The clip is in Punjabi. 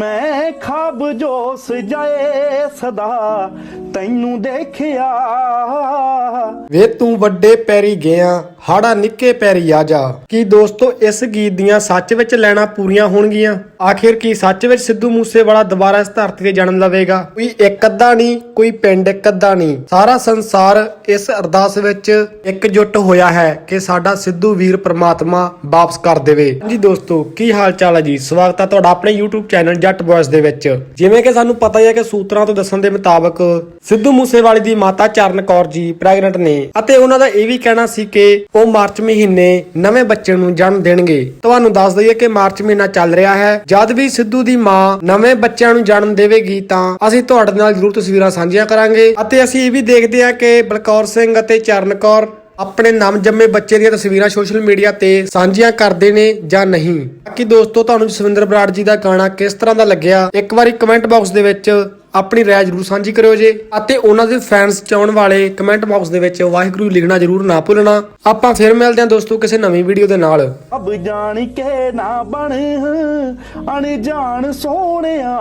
ਮੈਂ ਖਾਬ ਜੋ ਸਜਾਏ ਸਦਾ ਤੈਨੂੰ ਦੇਖਿਆ। ਵੇ ਤੂੰ ਵੱਡੇ ਪੈਰੀ ਗਿਆ ਹਾੜਾ ਨਿੱਕੇ ਪੈਰੀ ਆ ਜਾ। ਕੀ ਦੋਸਤੋ ਇਸ ਗੀਤ ਦੀਆਂ ਸੱਚ ਵਿੱਚ ਲੈਣਾ ਪੂਰੀਆਂ ਹੋਣਗੀਆਂ? ਆਖਿਰ ਕੀ ਸੱਚ ਵਿੱਚ ਸਿੱਧੂ ਮੂਸੇਵਾਲਾ ਦੁਬਾਰਾ ਇਸ ਧਰਤੀ ਤੇ ਜਨਮ ਲਵੇਗਾ? ਕੋਈ ਇੱਕ ਅੱਧਾ ਨਹੀਂ, ਕੋਈ ਪਿੰਡ ਇੱਕ ਅੱਧਾ ਨਹੀਂ। ਸਾਰਾ ਸੰਸਾਰ ਇਸ ਅਰਦਾਸ ਵਿੱਚ ਇਕਜੁੱਟ ਹੋਇਆ ਹੈ ਕਿ ਸਾਡਾ ਸਿੱਧੂ ਵੀਰ ਪ੍ਰਮਾਤਮਾ ਵਾਪਸ ਕਰ ਦੇਵੇ। ਜੀ ਦੋਸਤੋ, ਕੀ ਹਾਲ ਚਾਲ ਹੈ ਜੀ? ਸਵਾਗਤ ਹੈ ਤੁਹਾਡਾ ਆਪਣੇ YouTube ਚੈਨਲ ਜੱਟ ਬॉयਜ਼ ਦੇ ਵਿੱਚ। ਜਿਵੇਂ ਕਿ ਸਾਨੂੰ ਪਤਾ ਹੀ ਹੈ ਕਿ ਸੂਤਰਾਂ ਤੋਂ ਦੱਸਣ ਦੇ ਮੁਤਾਬਕ ਸਿੱਧੂ ਮੂਸੇਵਾਲੇ ਦੀ ਮਾਤਾ ਚਰਨ ਕੌਰ ਜੀ ਪ੍ਰੈਗਨੈਂਟ ਨੇ ਅਤੇ ਉਹਨਾਂ ਦਾ ਇਹ ਵੀ ਕਹਿਣਾ ਸੀ ਕਿ ਉਹ ਮਾਰਚ ਮਹੀਨੇ ਨਵੇਂ ਬੱਚੇ ਨੂੰ ਜਨਮ ਦੇਣਗੇ। ਤੁਹਾਨੂੰ ਦੱਸ ਦਈਏ ਕਿ ਮਾਰਚ ਮਹੀਨਾ ਚੱਲ ਰਿਹਾ ਹੈ। ਜਦ ਵੀ ਸਿੱਧੂ ਦੀ ਮਾਂ ਨਵੇਂ ਬੱਚਿਆਂ ਨੂੰ ਜਨਮ ਦੇਵੇਗੀ ਤਾਂ ਅਸੀਂ ਤੁਹਾਡੇ ਨਾਲ ਜ਼ਰੂਰ ਤਸਵੀਰਾਂ ਸਾਂਝੀਆਂ ਕਰਾਂਗੇ ਅਤੇ ਅਸੀਂ ਇਹ ਵੀ ਦੇਖਦੇ ਹਾਂ ਕਿ ਬਲਕੌਰ ਸਿੰਘ ਅਤੇ ਚਰਨ ਕੌਰ ਆਪਣੇ ਨਮ ਜੰਮੇ ਬੱਚੇ ਦੀਆਂ ਤਸਵੀਰਾਂ ਸੋਸ਼ਲ ਮੀਡੀਆ ਤੇ ਸਾਂਝੀਆਂ ਕਰਦੇ ਨੇ ਜਾਂ ਨਹੀਂ। ਬਾਕੀ ਦੋਸਤੋ, ਤੁਹਾਨੂੰ ਜਸਵਿੰਦਰ ਬਰਾੜ ਜੀ ਦਾ ਗਾਣਾ ਕਿਸ ਤਰ੍ਹਾਂ ਦਾ ਲੱਗਿਆ? ਇੱਕ ਵਾਰੀ ਕਮੈਂਟ ਬਾਕਸ ਦੇ ਵਿੱਚ ਆਪਣੀ ਰਾਏ ਜਰੂਰ ਸਾਂਝੀ ਕਰਿਓ ਜੇ। ਅਤੇ ਉਹਨਾਂ ਦੇ ਫੈਨਸ ਚਾਹਣ ਵਾਲੇ ਕਮੈਂਟ ਬਾਕਸ ਦੇ ਵਿੱਚ ਵਾਹਿਗੁਰੂ ਲਿਖਣਾ ਜਰੂਰ ਨਾ ਭੁੱਲਣਾ। ਆਪਾਂ ਫਿਰ ਮਿਲਦੇ ਹਾਂ ਦੋਸਤੋ ਕਿਸੇ ਨਵੀਂ ਵੀਡੀਓ ਦੇ ਨਾਲ। ਅਬ ਜਾਣ ਕੇ ਨਾ ਬਣ, ਅਣਜਾਣ ਸੋਹਣਿਆ।